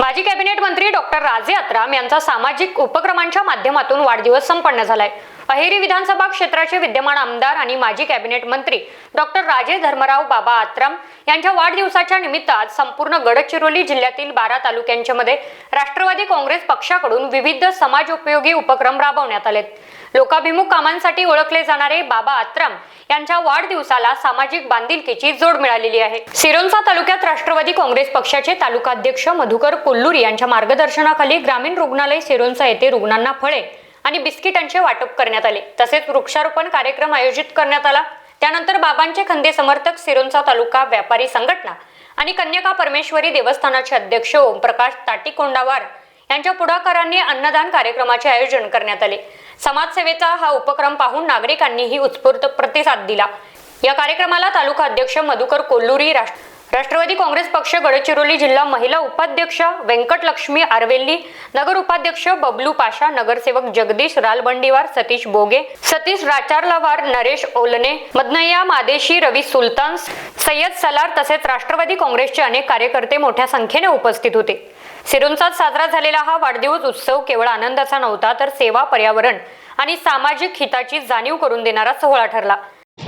माजी कॅबिनेट मंत्री डॉक्टर राजे अत्राम यांचा सामाजिक उपक्रमांच्या माध्यमातून वाढदिवस संपन्न झालाय. अहेरी विधानसभा क्षेत्राचे विद्यमान आमदार आणि माजी कॅबिनेट मंत्री डॉक्टर राजे धर्मराव बाबा आत्राम यांच्या वाढदिवसाच्या निमित्त आज संपूर्ण गडचिरोली जिल्ह्यातील बारा तालुक्यांच्या मध्ये राष्ट्रवादी काँग्रेस पक्षाकडून विविध समाजोपयोगी उपक्रम राबवण्यात आलेत. लोकाभिमुख कामांसाठी ओळखले जाणारे बाबा आत्राम यांच्या वाढदिवसाला सामाजिक बांधिलकीची जोड मिळालेली आहे. सिरोंचा तालुक्यात राष्ट्रवादी काँग्रेस पक्षाचे तालुकाध्यक्ष मधुकर कोल्लुरी यांच्या मार्गदर्शनाखाली ग्रामीण रुग्णालय सिरोंचा येथे रुग्णांना फळे आणि बिस्किटांचे वाटप करण्यात आले. तसेच वृक्षारोपण कार्यक्रम आयोजित करण्यात आला. त्यानंतर बाबांचे खंदे समर्थक सिरोंचा तालुका व्यापारी संघटना आणि कन्यका परमेश्वरी देवस्थानाचे अध्यक्ष ओमप्रकाश ताटीकोंडावार यांच्या पुढाकारांनी अन्नदान कार्यक्रमाचे आयोजन करण्यात आले. समाजसेवेचा हा उपक्रम पाहून नागरिकांनीही उत्स्फूर्त प्रतिसाद दिला. या कार्यक्रमाला तालुका अध्यक्ष मधुकर कोल्लुरी राष्ट्र राष्ट्रवादी काँग्रेस पक्ष गडचिरोली जिल्हा महिला उपाध्यक्ष व्यंकटलक्ष्मी आरवेल्ली नगर उपाध्यक्ष बबलू पाशा नगरसेवक जगदीश रालबंडीवार सतीश बोगे सतीश राचारलावार नरेश ओलने मदनय्या मादेशी रवी सुलतान सय्यद सलार तसेच राष्ट्रवादी काँग्रेसचे अनेक कार्यकर्ते मोठ्या संख्येने उपस्थित होते. सिरोंचात साजरा झालेला हा वाढदिवस उत्सव केवळ आनंदाचा नव्हता तर सेवा पर्यावरण आणि सामाजिक हिताची जाणीव करून देणारा सोहळा ठरला.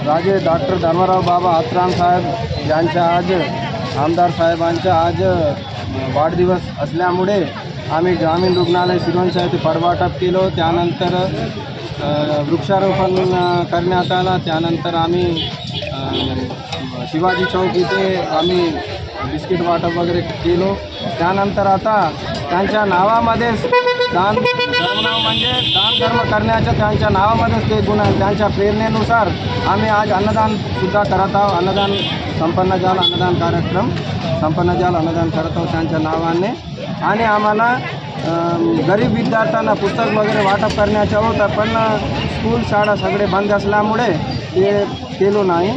राजे डॉक्टर धर्मराव बाबा आत्राम साहेब यांच्या आज आमदार साहेबांचा आज वाढदिवस असल्यामुळे आम्ही ग्रामीण रुग्णालय सिरोंचा येथे पडवाटप केलो. त्यानंतर वृक्षारोपण करण्यात आला. त्यानंतर आम्ही शिवाजी चौक इथे आम्ही बिस्किट वाटप वगैरे केलो. त्यानंतर आता त्यांच्या नावामध्येच दान धर्म म्हणजे दान धर्म करण्याच्या त्यांच्या नावामध्येच ते गुण आहे त्यांच्या प्रेरणेनुसार आम्ही आज अन्नदानसुद्धा करत आहोत. अन्नदान संपन्न झालं अन्नदान कार्यक्रम संपन्न झालं अन्नदान करत आहोत त्यांच्या नावाने. आणि आम्हाला गरीब विद्यार्थ्यांना पुस्तक वगैरे वाटप करण्याचं होतं पण स्कूल शाळा सगळे बंद असल्यामुळे ते केलो नाही.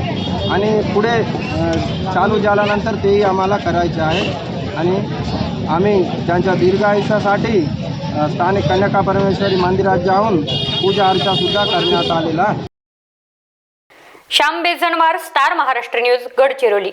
आणि पुढे चालू झाल्यानंतर तेही आम्हाला करायचे आहे. आणि आम्ही त्यांच्या दीर्घायुष्यासाठी स्थानिक कन्याका परमेश्वरी मंदिरात जाऊन पूजा अर्चासुद्धा करण्यात आलेला श्याम बेजनवार स्टार महाराष्ट्र न्यूज गडचिरोली.